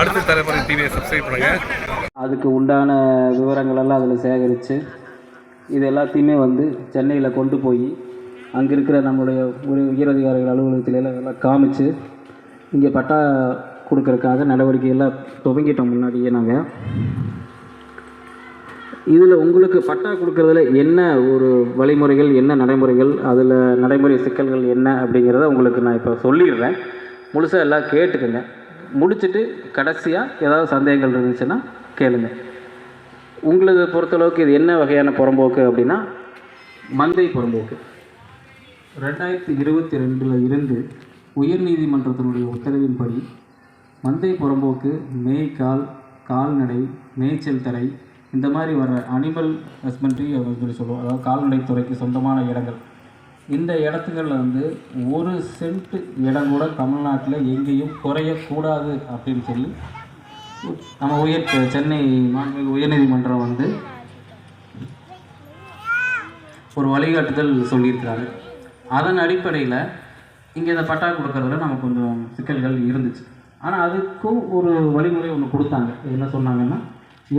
அடுத்த தலைமுறை டிவியை சப்ஸ்கிரைப் பண்ணுங்க. அதுக்கு உண்டான விவரங்கள் எல்லாம் அதில் சேகரித்து இது எல்லாத்தையுமே வந்து சென்னையில் கொண்டு போய் அங்கே இருக்கிற நம்மளுடைய ஒரு உயரதிகாரிகள் அலுவலகத்துல எல்லாம் எல்லாம் காமிச்சு இங்கே பட்டா கொடுக்கறதுக்காக நடவடிக்கையெல்லாம் துவங்கிட்டோம் முன்னாடியே நாங்கள் இதில் உங்களுக்கு பட்டா கொடுக்கறதுல என்ன ஒரு வழிமுறைகள் என்ன நடைமுறைகள் அதில் நடைமுறை சிக்கல்கள் என்ன அப்படிங்கிறத உங்களுக்கு நான் இப்போ சொல்லிடுறேன். முழுசாக எல்லாம் கேட்டுக்கங்க. முடிச்சுட்டு கடைசியாக ஏதாவது சந்தேகங்கள் இருந்துச்சுன்னா கேளுங்க. உங்களுக்கு பொறுத்தளவுக்கு இது என்ன வகையான புறம்போக்கு அப்படின்னா மந்தை புறம்போக்கு. ரெண்டாயிரத்தி இருபத்தி ரெண்டில் இருந்து உயர்நீதிமன்றத்தினுடைய உத்தரவின்படி மந்தை புறம்போக்கு மேய்க்கால் கால்நடை மேய்ச்சல் தரை இந்த மாதிரி வர அனிமல் ஹஸ்பண்ட்ரி அப்படின்னு சொல்லி சொல்லுவோம். அதாவது கால்நடைத்துறைக்கு சொந்தமான இடங்கள். இந்த இடத்துங்களில் வந்து ஒரு சென்ட் இடம் கூட தமிழ்நாட்டில் எங்கேயும் குறையக்கூடாது அப்படின்னு சொல்லி நம்ம உயர் சென்னை மாண்புமிகு உயர்நீதிமன்றம் வந்து ஒரு வழிகாட்டுதல் சொல்லியிருக்கிறாங்க. அதன் அடிப்படையில் இங்கே இந்த பட்டா கொடுக்கறதுல நமக்கு கொஞ்சம் சிக்கல்கள் இருந்துச்சு. ஆனால் அதுக்கும் ஒரு வழிமுறை ஒன்று கொடுத்தாங்க. என்ன சொன்னாங்கன்னா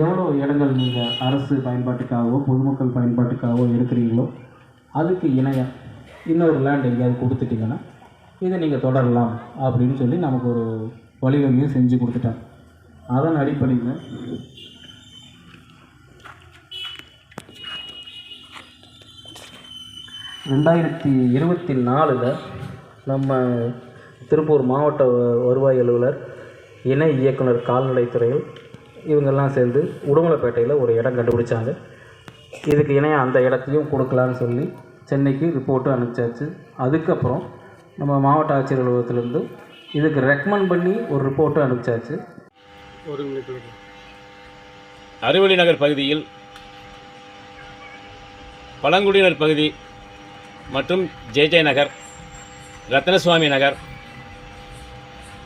எவ்வளோ இடங்கள் நீங்கள் அரசு பயன்பாட்டுக்காகவோ பொதுமக்கள் பயன்பாட்டுக்காகவோ எடுக்கிறீங்களோ அதுக்கு இணையாக இன்னொரு லேண்ட் எங்கேயாவது கொடுத்துட்டிங்கன்னா இதை நீங்கள் தொடரலாம் அப்படின்னு சொல்லி நமக்கு ஒரு வழிவகையும் செஞ்சு கொடுத்துட்டாங்க. அதன் அடிப்படையில் ரெண்டாயிரத்தி இருபத்தி நாலில் நம்ம திருப்பூர் மாவட்ட வருவாய் அலுவலர் இணை இயக்குனர் கால்நடைத்துறையில் இவங்கெல்லாம் சேர்ந்து உடுமலைப்பேட்டையில் ஒரு இடம் கண்டுபிடிச்சாங்க. இதுக்கு இணையாக அந்த இடத்தையும் கொடுக்கலான்னு சொல்லி சென்னைக்கு ரிப்போர்ட்டும் அனுப்பிச்சாச்சு. அதுக்கப்புறம் நம்ம மாவட்ட ஆட்சியர் அலுவலகத்துலேருந்து இதுக்கு ரெக்கமெண்ட் பண்ணி ஒரு ரிப்போர்ட்டும் அனுப்பிச்சாச்சு. அறிவொளி நகர் பகுதியில் பழங்குடியினர் பகுதி மற்றும் ஜே ஜே நகர் ரத்னசுவாமி நகர்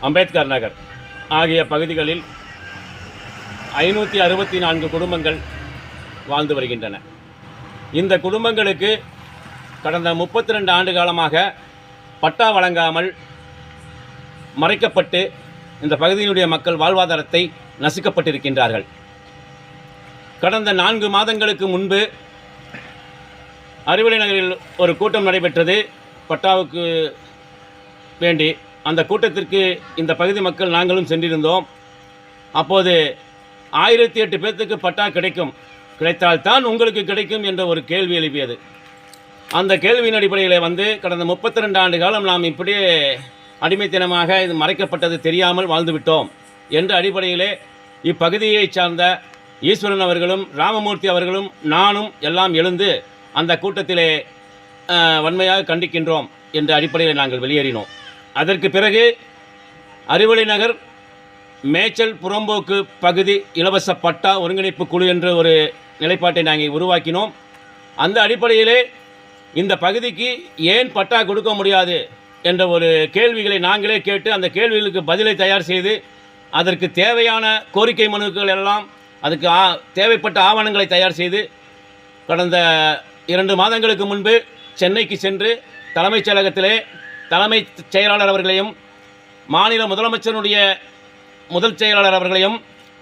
அம்பேத்கர் நகர் ஆகிய பகுதிகளில் ஐநூற்றி அறுபத்தி நான்கு குடும்பங்கள் வாழ்ந்து வருகின்றன. இந்த குடும்பங்களுக்கு கடந்த முப்பத்தி ரெண்டு ஆண்டு காலமாக பட்டா வழங்காமல் மறைக்கப்பட்டு இந்த பகுதியினுடைய மக்கள் வாழ்வாதாரத்தை நசுக்கப்பட்டிருக்கின்றார்கள். கடந்த நான்கு மாதங்களுக்கு முன்பு அறிவொளி நகரில் ஒரு கூட்டம் நடைபெற்றது. பட்டாவுக்கு வேண்டி அந்த கூட்டத்திற்கு இந்த பகுதி மக்கள் நாங்களும் சென்றிருந்தோம். அப்போது ஆயிரத்தி எட்டு பேர்த்துக்கு பட்டா கிடைக்கும். கிடைத்தால்தான் உங்களுக்கு கிடைக்கும் என்ற ஒரு கேள்வி எழுப்பியது. அந்த கேள்வியின் அடிப்படையில் வந்து கடந்த முப்பத்தி ரெண்டு ஆண்டு காலம் நாம் இப்படியே அடிமைத்தனமாக இது மறைக்கப்பட்டது தெரியாமல் வாழ்ந்துவிட்டோம் என்ற அடிப்படையிலே இப்பகுதியைச் சார்ந்த ஈஸ்வரன் அவர்களும் ராமமூர்த்தி அவர்களும் நானும் எல்லாம் எழுந்து அந்த கூட்டத்திலே வன்மையாக கண்டிக்கின்றோம் என்ற அடிப்படையில் நாங்கள் வெளியேறினோம். அதற்கு பிறகு அறிவொளி நகர் மேய்ச்சல் புறம்போக்கு பகுதி இலவச பட்டா ஒருங்கிணைப்பு குழு என்ற ஒரு நிலைப்பாட்டை நாங்கள் உருவாக்கினோம். அந்த அடிப்படையிலே இந்த பகுதிக்கு ஏன் பட்டா கொடுக்க முடியாது என்ற ஒரு கேள்விகளை நாங்களே கேட்டு அந்த கேள்விகளுக்கு பதிலை தயார் செய்து அதற்கு தேவையான கோரிக்கை மனுக்கள் எல்லாம் அதுக்கு ஆ தேவைப்பட்ட ஆவணங்களை தயார் செய்து கடந்த இரண்டு மாதங்களுக்கு முன்பு சென்னைக்கு சென்று தலைமைச் செயலகத்திலே தலைமைச் செயலாளர் அவர்களையும் மாநில முதலமைச்சருடைய முதல் செயலாளர் அவர்களையும்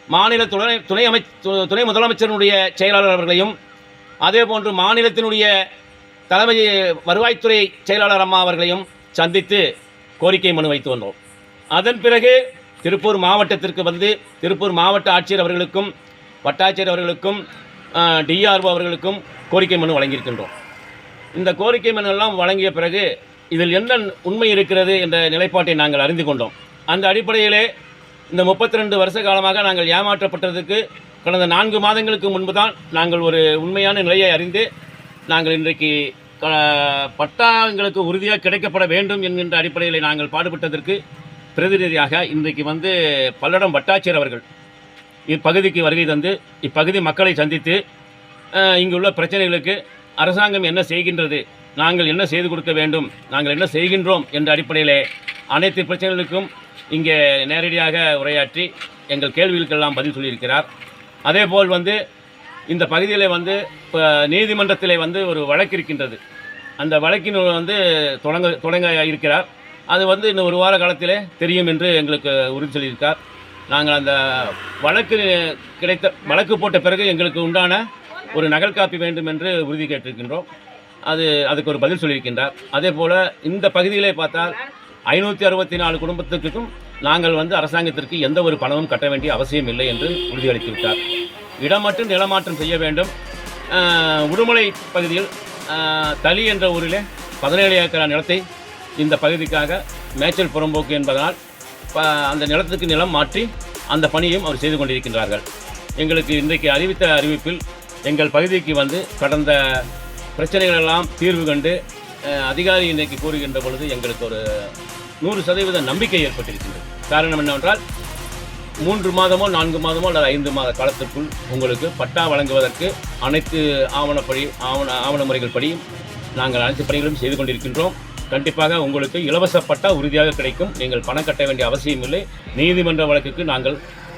மாநில துணை துணை அமைச் துணை முதலமைச்சருடைய செயலாளர் அவர்களையும் அதே போன்று மாநிலத்தினுடைய தலைமை வருவாய்த்துறை செயலாளர் அம்மா அவர்களையும் சந்தித்து கோரிக்கை மனு வைத்து வந்தோம். அதன் பிறகு திருப்பூர் மாவட்டத்திற்கு வந்து திருப்பூர் மாவட்ட ஆட்சியர் அவர்களுக்கும் வட்டாட்சியர் அவர்களுக்கும் டிஆர்ஓ அவர்களுக்கும் கோரிக்கை மனு வழங்கியிருக்கின்றோம். இந்த கோரிக்கை மனு எல்லாம் வழங்கிய பிறகு இதில் என்ன உண்மை இருக்கிறது என்ற நிலைப்பாட்டை நாங்கள் அறிந்து கொண்டோம். அந்த அடிப்படையிலே இந்த முப்பத்தி ரெண்டு வருஷ காலமாக நாங்கள் ஏமாற்றப்பட்டதுக்கு கடந்த நான்கு மாதங்களுக்கு முன்பு தான் நாங்கள் ஒரு உண்மையான நிலையை அறிந்து நாங்கள் இன்றைக்கு பட்டா எங்களுக்கு உறுதியாக கிடைக்கப்பட வேண்டும் என்கின்ற அடிப்படையில் நாங்கள் பாடுபட்டதற்கு பிரதிநிதியாக இன்றைக்கு வந்து பல்லடம் வட்டாட்சியர் அவர்கள் இப்பகுதிக்கு வருகை தந்து இப்பகுதி மக்களை சந்தித்து இங்குள்ள பிரச்சனைகளுக்கு அரசாங்கம் என்ன செய்கின்றது நாங்கள் என்ன செய்து கொடுக்க வேண்டும் நாங்கள் என்ன செய்கின்றோம் என்ற அடிப்படையிலே அனைத்து பிரச்சனைகளுக்கும் இங்கே நேரடியாக உரையாற்றி எங்கள் கேள்விகளுக்கெல்லாம் பதில் சொல்லியிருக்கிறார். அதேபோல் வந்து இந்த பகுதியில் வந்து இப்போ நீதிமன்றத்தில் வந்து ஒரு வழக்கு இருக்கின்றது. அந்த வழக்கின் வந்து தொடங்க தொடங்க இருக்கிறார். அது வந்து இன்னும் ஒரு வார காலத்திலே தெரியும் என்று எங்களுக்கு உறுதி சொல்லியிருக்கார். நாங்கள் அந்த வழக்கு கிடைத்த வழக்கு போட்ட பிறகு எங்களுக்கு உண்டான ஒரு நகல் காப்பி வேண்டும் என்று உறுதி கேட்டிருக்கின்றோம். அது அதுக்கு ஒரு பதில் சொல்லியிருக்கின்றார். அதே போல் இந்த பகுதியிலே பார்த்தால் ஐநூற்றி அறுபத்தி நாலு குடும்பத்துக்கும் நாங்கள் வந்து அரசாங்கத்திற்கு எந்த ஒரு பணமும் கட்ட வேண்டிய அவசியம் இல்லை என்று உறுதியளித்துவிட்டார் விட்டார் நிலமாற்றம் செய்ய வேண்டும். உடுமலை பகுதியில் தளி என்ற ஊரிலே பதினேழு ஏக்கர் நிலத்தை இந்த பகுதிக்காக மேய்ச்சல் புறம்போக்கு என்பதனால் ப- அந்த நிலத்துக்கு நிலம் மாற்றி அந்த பணியும் அவர் செய்து கொண்டிருக்கின்றார்கள். எங்களுக்கு இன்றைக்கு அறிவித்த அறிவிப்பில் எங்கள் பகுதிக்கு வந்து கடந்த பிரச்சனைகள் எல்லாம் தீர்வு கண்டு அதிகாரி இன்றைக்கு கூறுகின்ற பொழுது எங்களுக்கு ஒரு நூறு சதவீத நம்பிக்கை ஏற்பட்டிருக்கின்றது. காரணம் என்னவென்றால் மூன்று மாதமோ நான்கு மாதமோ அல்லது ஐந்து மாத காலத்திற்குள் உங்களுக்கு பட்டா வழங்குவதற்கு அனைத்து ஆவணப்படி ஆவண ஆவண முறைகள் படி நாங்கள் அனைத்து பணிகளும் செய்து கொண்டிருக்கின்றோம். கண்டிப்பாக உங்களுக்கு இலவச பட்டா உறுதியாக கிடைக்கும். நீங்கள் பணம் கட்ட வேண்டிய அவசியம் இல்லை. நீதிமன்ற வழக்குக்கு நாங்கள்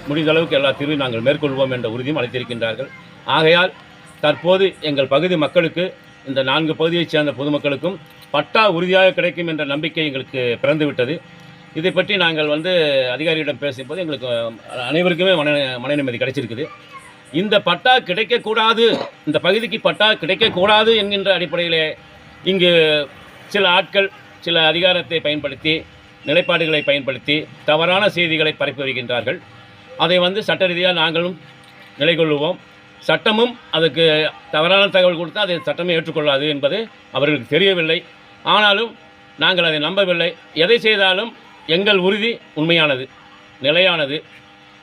முடிந்த அளவுக்கு எல்லா தீர்வையும் நாங்கள் மேற்கொள்வோம் என்ற உறுதியும் அளித்திருக்கின்றார்கள். ஆகையால் தற்போது எங்கள் பகுதி மக்களுக்கு இந்த நான்கு பகுதியைச் சேர்ந்த பொதுமக்களுக்கும் பட்டா உறுதியாக கிடைக்கும் என்ற நம்பிக்கை எங்களுக்கு பிறந்துவிட்டது. இதை பற்றி நாங்கள் வந்து அதிகாரியிடம் பேசும்போது எங்களுக்கு அனைவருக்குமே மன மன நிம்மதி கிடைச்சிருக்குது. இந்த பட்டா கிடைக்கக்கூடாது இந்த பகுதிக்கு பட்டா கிடைக்கக்கூடாது என்கின்ற அடிப்படையிலே இங்கு சில ஆட்கள் சில அதிகாரத்தை பயன்படுத்தி நிலைப்பாடுகளை பயன்படுத்தி தவறான செய்திகளை பரப்பி வருகின்றார்கள். அதை வந்து சட்ட ரீதியாக நாங்களும் நிலைகொள்வோம் சட்டமும் அதுக்கு தவறான தகவல் கொடுத்தா அதை சட்டமே ஏற்றுக்கொள்ளாது என்பது அவர்களுக்கு தெரியவில்லை. ஆனாலும் நாங்கள் அதை நம்பவில்லை. எதை செய்தாலும் எங்கள் உறுதி உண்மையானது நிலையானது.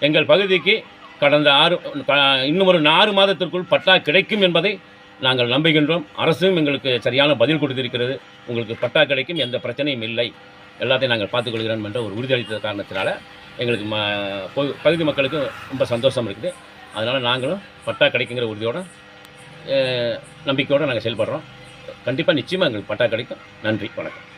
எங்கள் பகுதிக்கு கடந்த ஆறு க- இன்னும் ஒரு ஆறு மாதத்திற்குள் பட்டா கிடைக்கும் என்பதை நாங்கள் நம்புகின்றோம். அரசும் எங்களுக்கு சரியான பதில் கொடுத்திருக்கிறது. உங்களுக்கு பட்டா கிடைக்கும் எந்த பிரச்சனையும் இல்லை. எல்லாத்தையும் நாங்கள் பார்த்துக்கொள்கிறோம் என்ற ஒரு உறுதியளித்த காரணத்தினால எங்களுக்கு ம பகுதி மக்களுக்கு ரொம்ப சந்தோஷம் இருக்குது. அதனால் நாங்களும் பட்டா கிடைக்குங்கிற உறுதியோடு நம்பிக்கையோடு நாங்கள் செயல்படுறோம். கண்டிப்பாக நிச்சயமாக எங்களுக்கு பட்டா கிடைக்கும். நன்றி வணக்கம்.